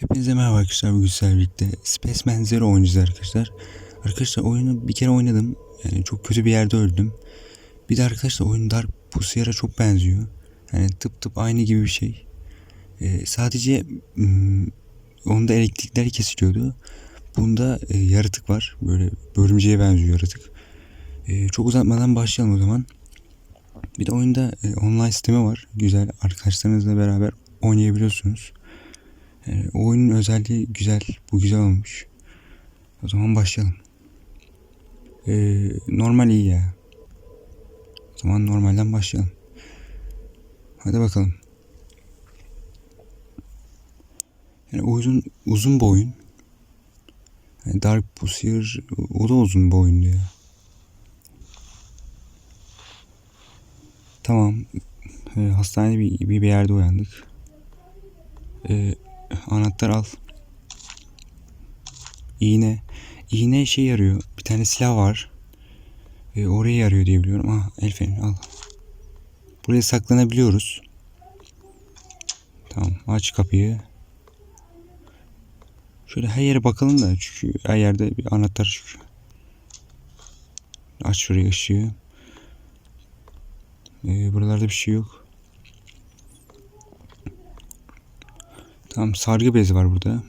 Hepinize merhaba arkadaşlar bugün sizlerle birlikte Spaceman Zero oynayacağız arkadaşlar. Arkadaşlar oyunu bir kere oynadım. Yani çok kötü bir yerde öldüm. Bir de arkadaşlar oyun Dark Pussy'ara çok benziyor. Yani tıp tıp aynı gibi bir şey. Ee, sadece hmm, onda elektrikler kesiliyordu. Bunda e, yaratık var. Böyle bölümceye benziyor yaratık. Ee, çok uzatmadan başlayalım o zaman. Bir de oyunda e, online sistemi var. Güzel arkadaşlarınızla beraber oynayabiliyorsunuz. Ee, oyunun özelliği güzel. Bu güzel olmuş. O zaman başlayalım. Ee, normal iyi ya. O zaman normalden başlayalım. Hadi bakalım. Yani uzun uzun bir oyun. Yani Dark Pussier o da uzun bir oyundu ya. Tamam. Ee, hastanede bir, bir, bir yerde uyandık. Ee, anahtar al. İğne. İğne şey yarıyor. Bir tane silah var. Ee, oraya yarıyor diye biliyorum. Ah el feneri al. Buraya saklanabiliyoruz. Tamam aç kapıyı. Şöyle her yere bakalım da çünkü her yerde bir anahtar çıkıyor. Aç şurayı ışığı. Ee, buralarda bir şey yok. Tamam sargı bezi var burada.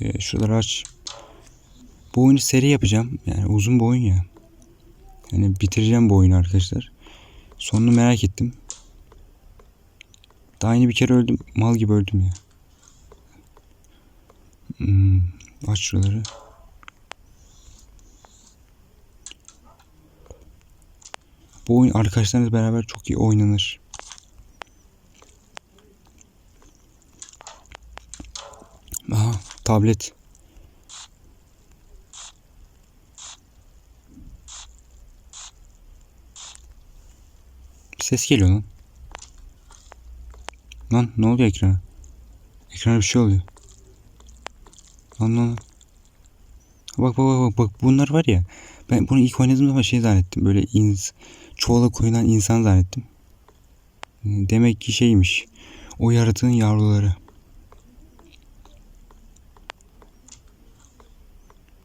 Ee, şuraları aç. Bu oyunu seri yapacağım. Yani uzun bir oyun ya. Yani bitireceğim bu oyunu arkadaşlar. Sonunu merak ettim. Daha yeni bir kere öldüm. Mal gibi öldüm ya. Hmm, aç şuraları. Bu oyun arkadaşlarınız beraber çok iyi oynanır. Aha tablet. Ses geliyor lan. Lan ne oluyor ekrana? Ekrana bir şey oluyor. Lan. lan. Bak bak bak bak bak bunlar var ya. Ben bunu ilk oynadığım zaman şey zannettim. Böyle ins çuvala koyulan insan zannettim. Demek ki şeymiş. O yaratığın yavruları.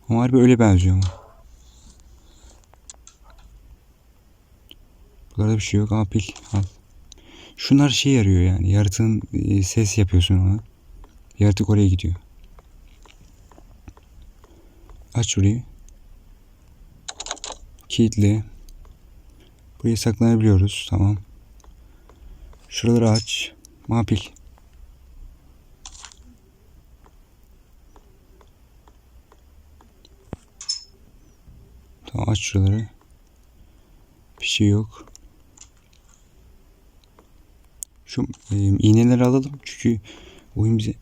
Ama harbi öyle benziyor ama. Burada bir şey yok ama pil al. Şunlar şey yarıyor yani. Yaratığın e, ses yapıyorsun ona. Yaratık oraya gidiyor. Aç şurayı. Kilitli. Buraya saklanabiliyoruz. Tamam. Şuraları aç. Mapil. Tamam aç şuraları. Bir şey yok. Şu e, iğneleri alalım. Çünkü oyun bize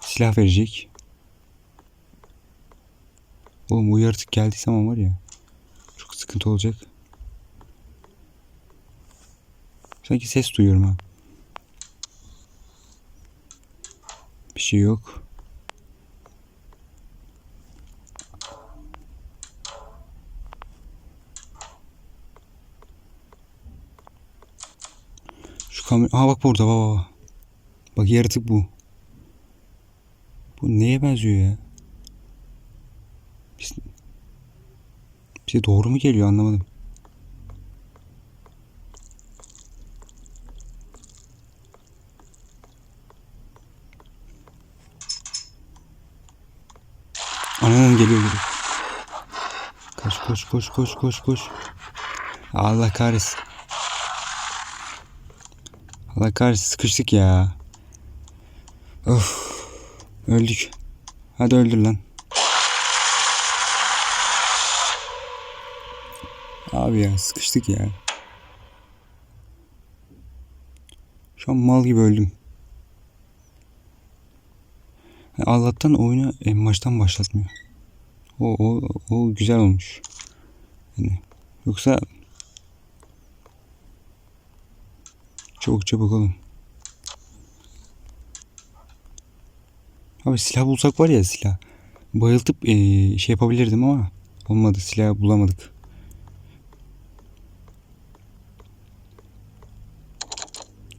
silah verecek. Oğlum bu yaratık geldiyse zaman var ya. Sıkıntı olacak. Sanki ses duyuyorum ha. Bir şey yok. Şu kamera... Aa bak burada bak bak. Bak yaratık bu. Bu neye benziyor ya? Bize doğru mu geliyor anlamadım. Anam geliyor geliyor. Koş koş koş koş koş koş. Allah kahretsin. Allah kahretsin sıkıştık ya. Of. Öldük. Hadi öldür lan. Abi ya sıkıştık ya. Şu an mal gibi öldüm. Allah'tan oyunu en baştan başlatmıyor. O, o, o güzel olmuş. Yani yoksa çok çabuk olun. Abi silah bulsak var ya silah. Bayıltıp eee, şey yapabilirdim ama olmadı silah bulamadık.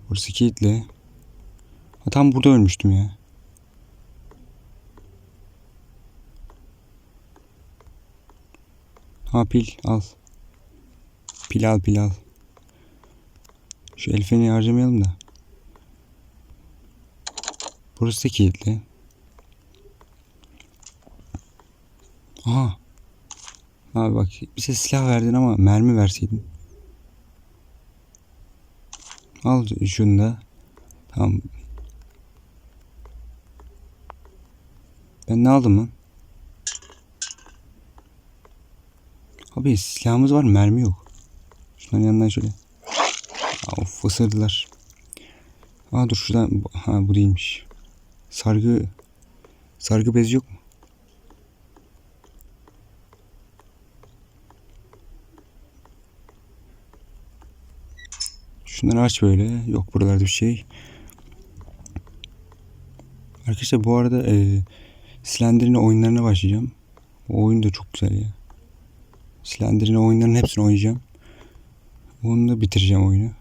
Burası kilitli. Ha, tam burada ölmüştüm ya. Ha pil al. Pil al pil al. Şu el feneri harcamayalım da. Burası da kilitli. Aha. Abi bak bize silah verdin ama mermi verseydin. Al şunu da. Tamam. Ben ne aldım lan? Abi silahımız var mermi yok. Şunların yanından şöyle. Of ısırdılar. Aa dur şuradan. Ha bu değilmiş. Sargı. Sargı bezi yok mu? Şunları aç böyle. Yok buralarda bir şey. Arkadaşlar bu arada e, Slender'in oyunlarına başlayacağım. O oyun da çok güzel ya. Slender'in oyunlarının hepsini oynayacağım. Onu da bitireceğim oyunu.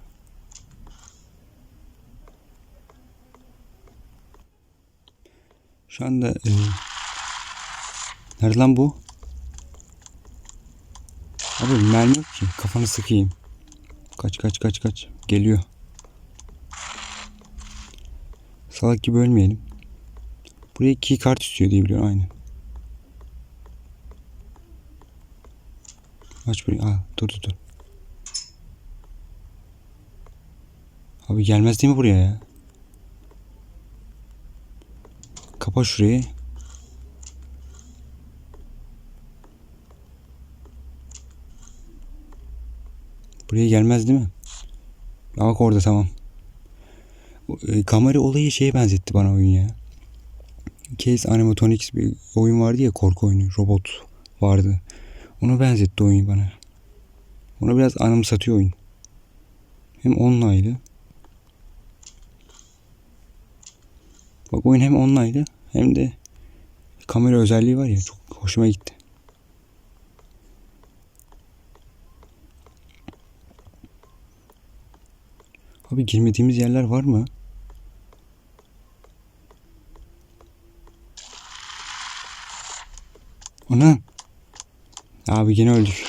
Şu anda e, nerede lan bu? Abi mermi yok ki. Kafanı sıkayım. Kaç kaç kaç kaç. Geliyor. Salak gibi ölmeyelim. Buraya key kart istiyor diye biliyorum aynen. Aç burayı. Aa, dur dur dur. Abi gelmez değil mi buraya ya? Kapa şurayı. Buraya gelmez değil mi? Bak orada tamam. E, kamera olayı şeye benzetti bana oyun ya. Case Animatronics bir oyun vardı ya korku oyunu. Robot vardı. Onu benzetti oyun bana. Ona biraz anımsatıyor oyun. Hem online'lı. Bak oyun hem online'lı hem de kamera özelliği var ya çok hoşuma gitti. Abi girmediğimiz yerler var mı? Ana. Abi yine öldük.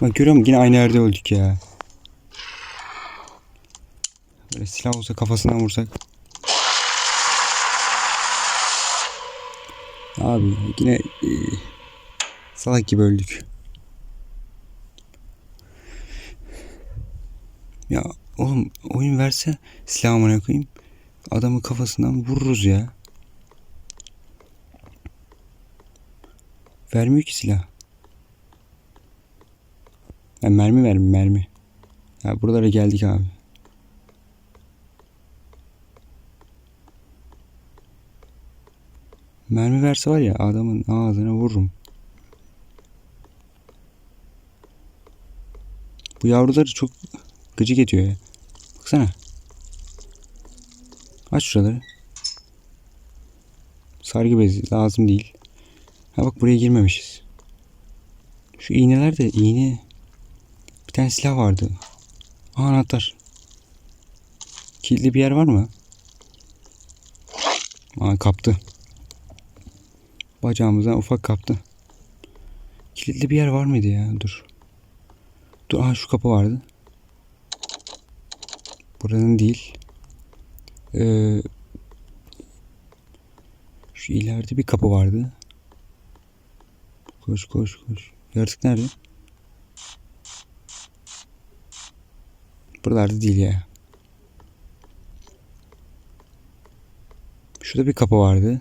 Bak görüyor musun? Yine aynı yerde öldük ya. Böyle silah olsa kafasından vursak. Abi yine e, salak gibi öldük. Ya oğlum oyun verse silahımı koyayım. Adamı kafasından vururuz ya. Vermiyor ki silah. Ya mermi ver mermi. Ya buralara geldik abi. Mermi verse var ya adamın ağzına vururum. Bu yavruları çok gıcık ediyor ya. Baksana. Aç şuraları. Sargı bezi lazım değil. Ha bak buraya girmemişiz. Şu iğneler de iğne. Bir tane silah vardı. Aa anahtar. Kilitli bir yer var mı? Aa kaptı. Bacağımızdan ufak kaptı. Kilitli bir yer var mıydı ya? Dur. Dur aa şu kapı vardı. Buranın değil. Ee, şu ileride bir kapı vardı. Koş koş koş. Yaratık nerede? Buralarda değil ya. Şurada bir kapı vardı.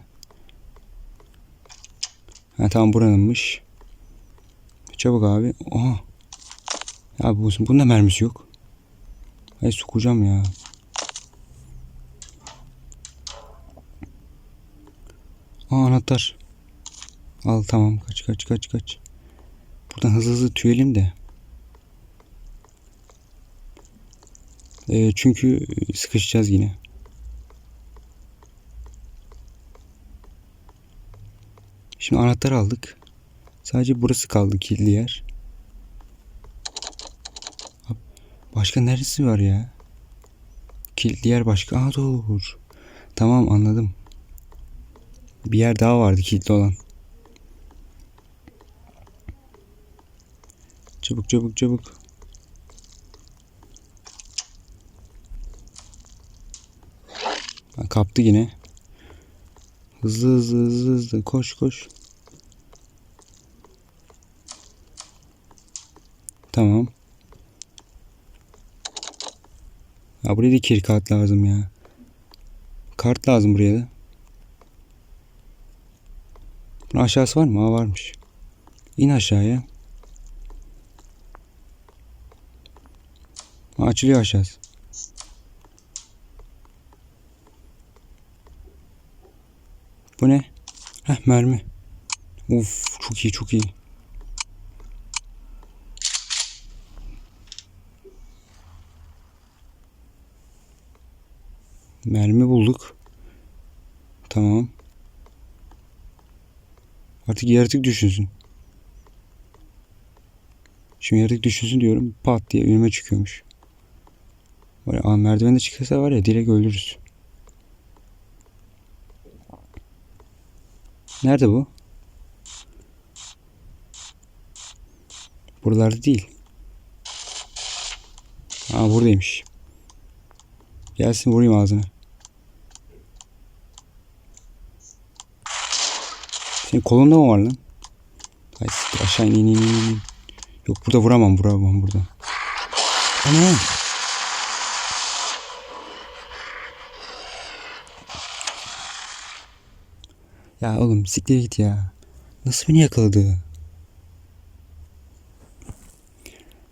Ha tamam buranınmış. Çabuk abi. Oha. Ya bu, bunun da mermisi yok. Ay sokacağım ya. Aa anahtar. Al tamam kaç kaç kaç kaç. Buradan hızlı hızlı tüyelim de. Ee, çünkü sıkışacağız yine. Şimdi anahtar aldık. Sadece burası kaldı kilitli yer. Başka neresi var ya? Kilitli yer başka. Aa dur. Tamam anladım. Bir yer daha vardı kilitli olan. Çabuk çabuk çabuk. Kaptı yine. Hızlı hızlı hızlı hızlı koş koş. Tamam. Ya buraya da kir kart lazım ya. Kart lazım buraya da. Bunun aşağısı var mı? Aa varmış. İn aşağıya. Açılıyor aşağısı. Bu ne? Heh mermi. Uf çok iyi çok iyi. Mermi bulduk. Tamam. Artık yaratık düşünsün. Şimdi yaratık düşünsün diyorum. Pat diye önüme çıkıyormuş. Ya, aa, merdivende çıkarsa var ya direkt öldürürüz. Nerede bu? Buralarda değil. Aa buradaymış. Gelsin vurayım ağzına. Senin kolunda mı var lan? Ay siktir aşağı in in in. in. Yok burada vuramam vuramam burada. Ana! Ya oğlum siktir git ya. Nasıl beni yakaladı?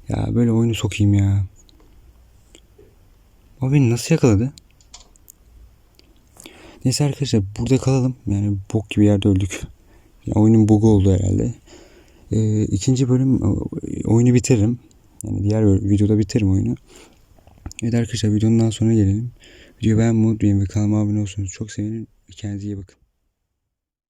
Ya böyle oyunu sokayım ya. O beni nasıl yakaladı? Neyse arkadaşlar burada kalalım. Yani bok gibi yerde öldük. Yani oyunun bug'u oldu herhalde. Ee, ikinci bölüm oyunu bitiririm. Yani diğer videoda bitiririm oyunu. Evet arkadaşlar videonun daha sonra gelelim. Videoyu beğenmeyi unutmayın ve kanalıma abone olursanız çok sevinirim. Kendinize iyi bakın.